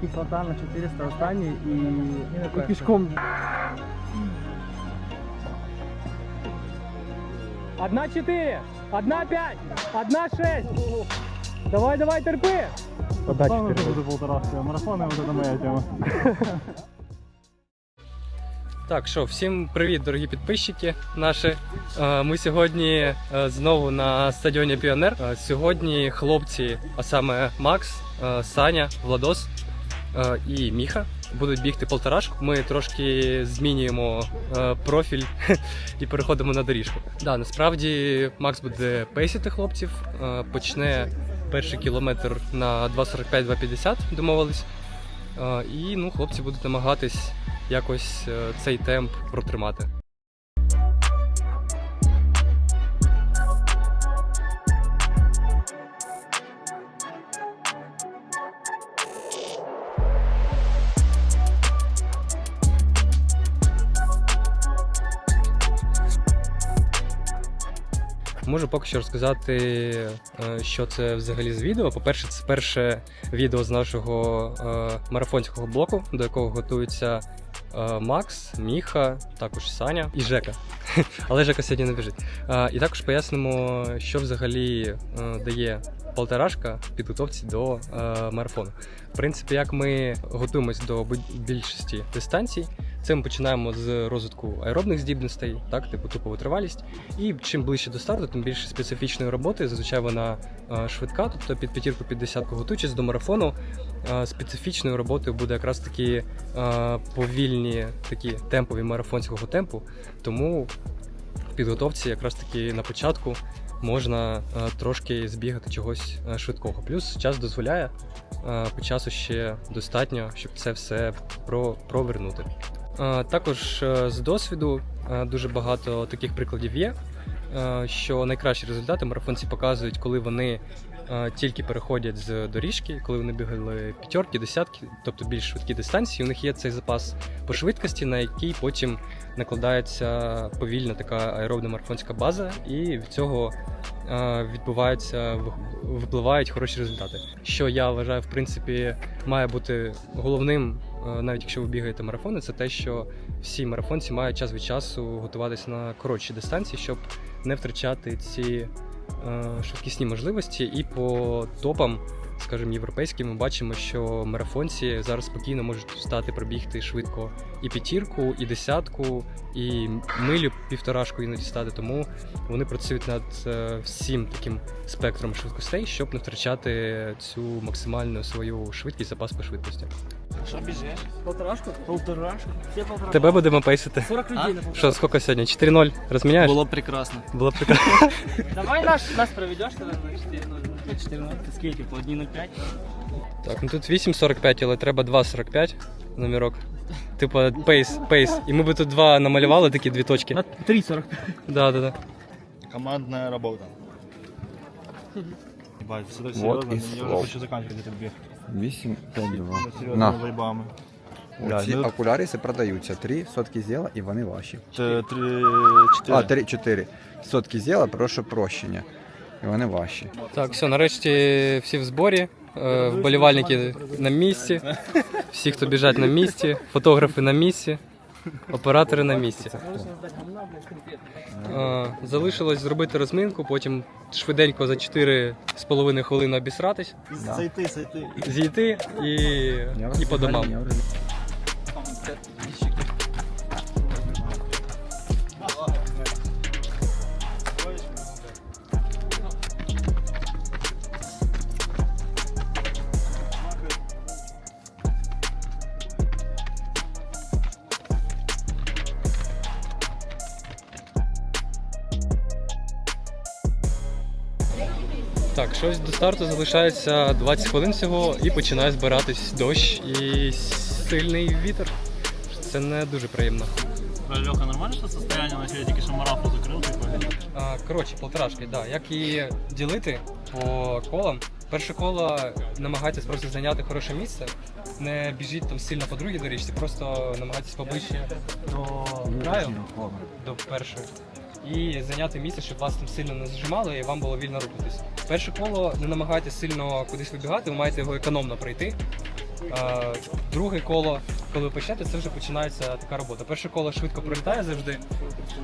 кислота на 400 останній і, і пішком. Одна чотири, одна п'ять, одна шесть. Давай, давай, терпи. Одна чотири. Буду полторашки, марафони вот это моя тема. Так, що, всім привіт, дорогі підписчики наші. Е, Ми сьогодні е, знову на стадіоні Піонер. Е, Сьогодні хлопці, а саме Макс, Саня, Владос і Міха будуть бігти полторашку. Ми трошки змінюємо е, профіль і переходимо на доріжку. Да, насправді Макс буде пейсити хлопців, е, почне перший кілометр на 2.45-2.50, домовились. Е, І ну, хлопці будуть намагатись якось е, цей темп протримати. Можу поки що розказати, е, що це взагалі з відео. По-перше, це перше відео з нашого е, марафонського блоку, до якого готуються е, Макс, Міха, також Саня і Жека. Але Жека сьогодні не біжить. І також пояснимо, що взагалі дає полторашка в підготовці до марафону. В принципі, як ми готуємось до більшості дистанцій, це ми починаємо з розвитку аеробних здібностей, так, типу тупо витривалість. І чим ближче до старту, тим більше специфічної роботи. Зазвичай вона е, швидка, тобто під п'ятірку під десятку готуючись до марафону. е, Специфічною роботою буде якраз такі е, повільні, такі темпові марафонського темпу. Тому в підготовці якраз таки на початку можна е, трошки збігати чогось е, швидкого. Плюс час дозволяє, е, по часу ще достатньо, щоб це все про, провернути. Е, Також е, з досвіду е, дуже багато таких прикладів є, що найкращі результати марафонці показують, коли вони тільки переходять з доріжки, коли вони бігали п'ятерки, десятки, тобто більш швидкі дистанції. У них є цей запас по швидкості, на який потім накладається повільна така аеробна марафонська база, і від цього відбуваються випливають хороші результати. Що я вважаю, в принципі, має бути головним, навіть якщо ви бігаєте марафони, це те, що всі марафонці мають час від часу готуватися на коротші дистанції, щоб не втрачати ці е, швидкісні можливості. І по топам, скажімо, європейським, ми бачимо, що марафонці зараз спокійно можуть встати, пробігти швидко і п'ятірку, і десятку, і милю півторашку іноді стати. Тому вони працюють над е, всім таким спектром швидкостей, щоб не втрачати цю максимальну свою швидкість, запас по швидкості. Що біжиш? Полторашку? Полторашку? Все полторашку. Тебе будемо пейсити. 40 людей на Що, скільки сьогодні? 4-0. Розміняєш? Було б прекрасно. Було прекрасно. Давай нас, нас проведеш тоді на 4-0. 4 Ти скільки? По 1.05? Так, ну тут 8.45, але треба 2.45 номерок. Типа пейс, пейс. І ми би тут два намалювали, такі дві точки. На 3.45. Да, да, да. Командная работа. Ебать, все так Вот серьезно, я уже хочу заканчивать этот бег. 8, 5, 2. Серьезно, На. вайбами. Да, Ці ну- окуляриси продаються. 3 сотки зіла і вони ваші. Т- Три, А, чотири. 3, 4. Сотки зіла, прошу прощення. І вони ваші. Так, все, нарешті всі в зборі. Е, Вболівальники на місці, всі, хто біжать на місці, фотографи на місці, оператори на місці. Залишилось зробити розминку, потім швиденько за 4,5 хвилини обісратись, Сойти, сойти. зійти і, і по домам. Так, щось до старту залишається 20 хвилин всього і починає збиратись дощ і сильний вітер. Це не дуже приємно. Леха, нормально что состояние? Значит, я тільки що марафу закрив, типу. А, коротше, полторашки, да. Як її ділити по колам? Перше коло намагайтесь просто зайняти хороше місце. Не біжіть там сильно по другій доріжці, просто намагайтесь поближче до краю, до першої. І зайняти місце, щоб вас там сильно не зажимали і вам було вільно рухатись. Перше коло не намагайтесь сильно кудись вибігати, ви маєте його економно пройти. Е, Друге коло, коли ви почнете, це вже починається така робота. Перше коло швидко пролітає завжди.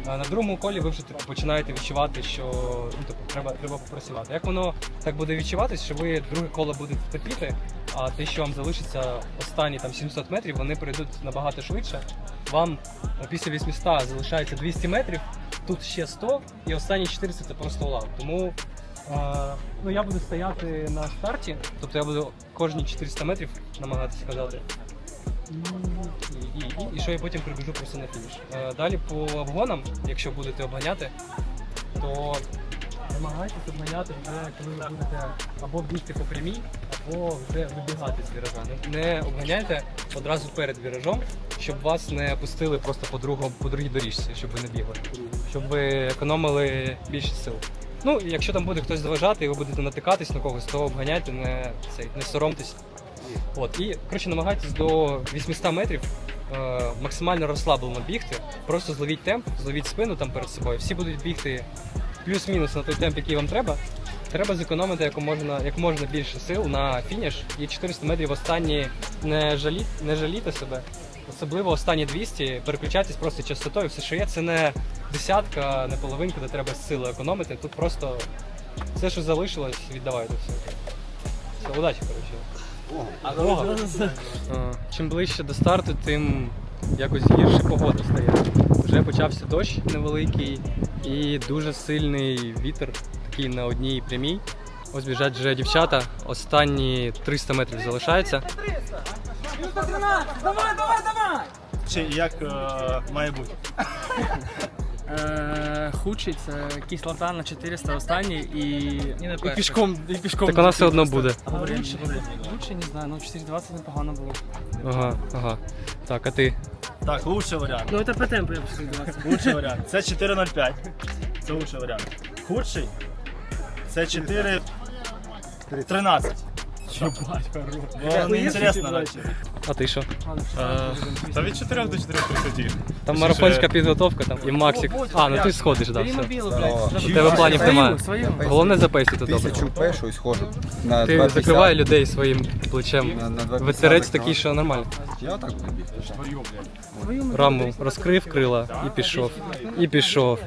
А на другому колі ви вже типу, починаєте відчувати, що ну, типу, треба, треба попрацювати. Як воно так буде відчуватись, що ви друге коло будете терпіти, а те, що вам залишиться останні там 700 метрів, вони пройдуть набагато швидше. Вам е, після 800 залишається 200 метрів, тут ще 100, і останні 400 це просто лав. Тому е, ну, я буду стояти на старті, тобто я буду кожні 400 метрів намагатися сказати. І, і, і, і що я потім прибіжу просто на фініш. Е, далі по обгонам, якщо будете обганяти, то намагайтесь обганяти вже, коли ви будете або бігти по прямій, або вже вибігати з віража. Не- Не обганяйте одразу перед віражом, щоб вас не пустили просто по, другому, по другій доріжці, щоб ви не бігли, щоб ви економили більше сил. Ну, якщо там буде хтось заважати і ви будете натикатись на когось, то обганяйте, не, цей, не соромтесь. От, і коротше, намагайтесь до 800 метрів е, максимально розслаблено бігти. Просто зловіть темп, зловіть спину там перед собою. Всі будуть бігти плюс-мінус на той темп, який вам треба. Треба зекономити як можна, як можна більше сил на фініш. І 400 метрів останні не жаліть, не жалійте себе. Особливо останні 200 переключайтесь просто частотою. Все, що є, це не десятка, не половинка, де треба сили економити. Тут просто все, що залишилось, віддавайте все. Все, удачі, коротше. Е, Чим ближче до старту, тим якось гірше погода стає. Вже почався дощ невеликий і дуже сильний вітер, такий на одній прямій. Ось біжать вже дівчата. Останні 300 метрів залишається. Давай, давай, давай! Чи як е, має бути? Е, худший це кислота на 400 останній і, і, пішком, і пішком. Так вона все одно буде. А лучше, лучше, не знаю, ну 420 непогано було. Ага, ага. Так, а ти? Так, лучший варіант. Ну це по темпу я б 420. Лучший варіант. Це 4.05. Це лучший варіант. Худший це 4. 13. Було неінтересно наче. А ти що? Та від 4 до 4.30. Там марафонська підготовка там і Максик. А, ну ти сходиш, мобілу. У тебе планів немає. Головне запейсити добре. Тисячу пешу і схожу. На Ти 2,50. закривай людей своїм плечем. На- на 2,50 Ветерець такий, що нормально. Я так. Раму розкрив крила і пішов. І пішов.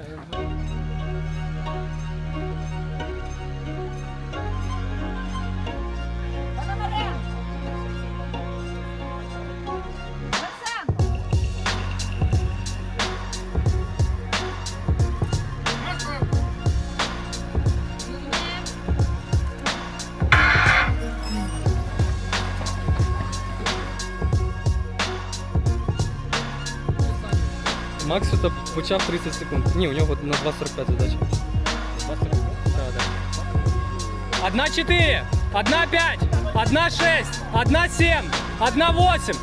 Макс тут почав 30 секунд. Ні, у нього на 2.45 задача. 2.45? Так, так. Одна 4, одна 5, одна 6, одна 7, одна 8.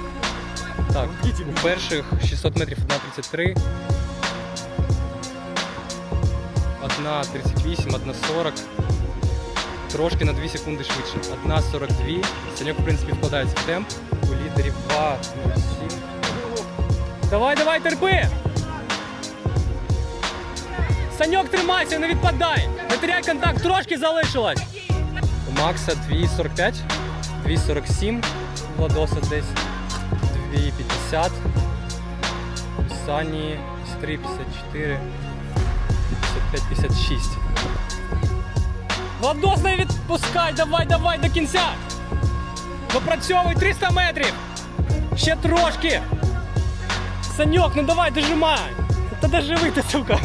Так, у перших 600 метрів 1.33. Одна 38, одна 40. Трошки на 2 секунди швидше. Одна 42. Саньок, в принципі, вкладається в темп. У лідерів 2.07. Давай, давай, терпи. Саньок, тримайся, не відпадай. Не теряй контакт, трошки залишилось. У Макса 2.45, 2.47, Владоса десь 2.50, Сані 3.54, 55, 56. Владос, не відпускай, давай, давай до кінця. Допрацьовуй 300 метрів. Ще трошки. Саньок, ну давай, дожимай. Та доживи ти, сука.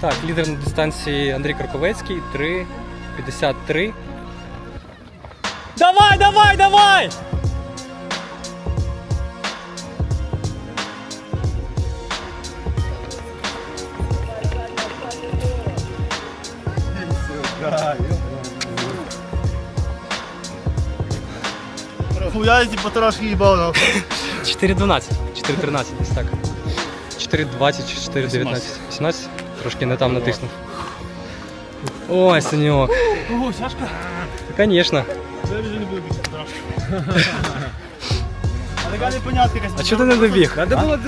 Так, лідер на дистанції Андрій Краковецький 3.53. Давай, давай, давай! Хуя, типу, трошки їбав, ну. 4.12, 4.13 десь так. 4.20 чи 4.19. 18? Трошки не там натиснув. Ой, Саньок. Ого, тяжко. Звісно. Я вже не буду більше. А така непонятка якась. А чого ти не добіг?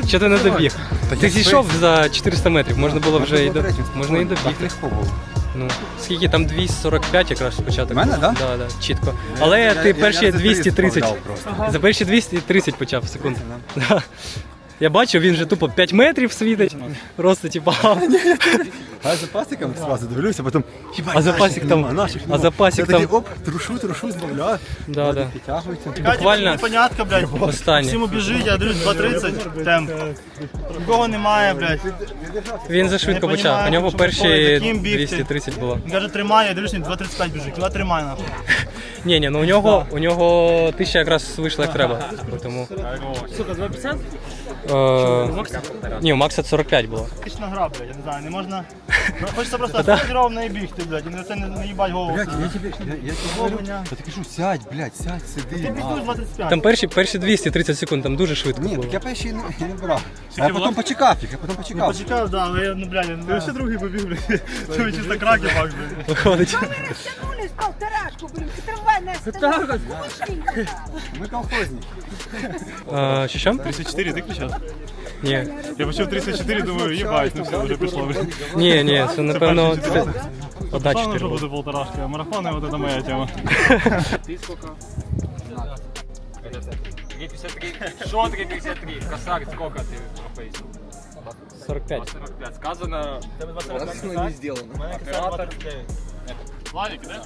Чого ти не добіг? Ти зійшов за 400 метрів, можна було вже і до... можна і Так добігти. Ну, скільки там 245 якраз спочатку. У мене, було. да? Да, да, чітко. Але ти перші 230. За перші 230 почав секунду. Да. Я бачу, він же тупо 5 метрів світить. Просто типа. А я за пасиком сразу дивлюся, потім хіба А запасик там- наших а запасик там- оп, трушу, трушу, збавляю. Да, да. Підтягується. Буквально Непонятка, блядь. останнє. Всім біжить, я дивлюсь 2.30 темп. Нікого немає, блядь. Він зашвидко почав. У нього перші такої, за ким бігти? 230 було. Він каже, тримає, я дивлюсь, 2.35 біжить. Кіла тримає нахуй. Ні, ні, ну у нього у нього тисяча якраз вийшла як треба. Тому. Сука, 250? Е, ні, у Макса 45 було. Тактична гра, блядь, я не знаю, не можна. Ну, Хочеться просто фотограф і бігти, блядь, і на це не, не їбать голову. Блядь, я тебе, я, я тебе говорю, я так кажу, сядь, блядь, сядь, сиди. Ти біжиш 2.35. Там перші, перші 230 секунд, там дуже швидко Ні, було. так я перший не, не брав. А я потім почекав їх, я потім почекав. Почекав, да, але я, ну, блядь, я знаю. ще другий побіг, блядь. Це чисто краки, Макс, блядь. Виходить. Тянули з полторашку, блин, трамвай не остановился. Ми колхозні. А, що що? 34 ти кричав? Ні. Я почув 34, думаю, їбать, ну все, вже пішло. блін. Ні, ні, це напевно перші це одна чотири. вже буде полторашки, а марафони, от це моя тема. Ты сколько? 53. Что таке 53? Косарь, сколько ты профессий? 45. 45. Сказано. Оператор. Владик, да?